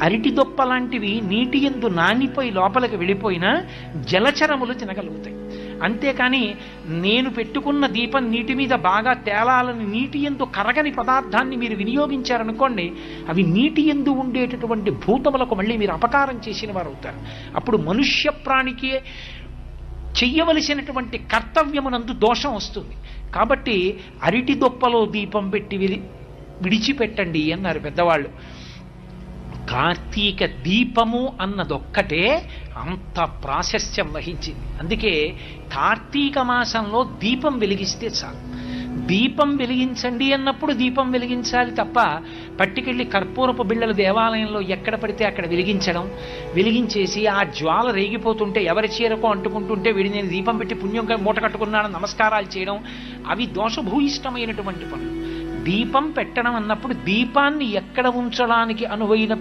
అరటి దొప్ప లాంటివి నీటి ఎందు నానిపోయి లోపలికి వెళ్ళిపోయినా జలచరములు తినగలుగుతాయి. అంతేకాని నేను పెట్టుకున్న దీపం నీటి మీద బాగా తేలాలని నీటి ఎందు కరగని పదార్థాన్ని మీరు వినియోగించారనుకోండి అవి నీటి ఎందు ఉండేటటువంటి భూతములకు మళ్ళీ మీరు అపకారం చేసిన వారు అవుతారు అప్పుడు మనుష్య ప్రాణికి చెయ్యవలసినటువంటి కర్తవ్యమునందు దోషం వస్తుంది. కాబట్టి అరటి దొప్పలో దీపం పెట్టి విడి విడిచిపెట్టండి అన్నారు పెద్దవాళ్ళు. కార్తీక దీపము అన్నదొక్కటే అంత ప్రాశస్త్యం వహించింది. అందుకే కార్తీక మాసంలో దీపం వెలిగిస్తే చాలు. దీపం వెలిగించండి అన్నప్పుడు దీపం వెలిగించాలి తప్ప పట్టుకెళ్ళి కర్పూరపు బిళ్ళలు దేవాలయంలో ఎక్కడ పడితే అక్కడ వెలిగించడం వెలిగించేసి ఆ జ్వాల రేగిపోతుంటే ఎవరి చీరకో అంటుకుంటుంటే వీడి నేను దీపం పెట్టి పుణ్యం మూట కట్టుకున్నాను నమస్కారాలు చేయడం అవి దోషభూయిష్టమైనటువంటి పనులు. దీపం పెట్టడం అన్నప్పుడు దీపాన్ని ఎక్కడ ఉంచడానికి అనువైన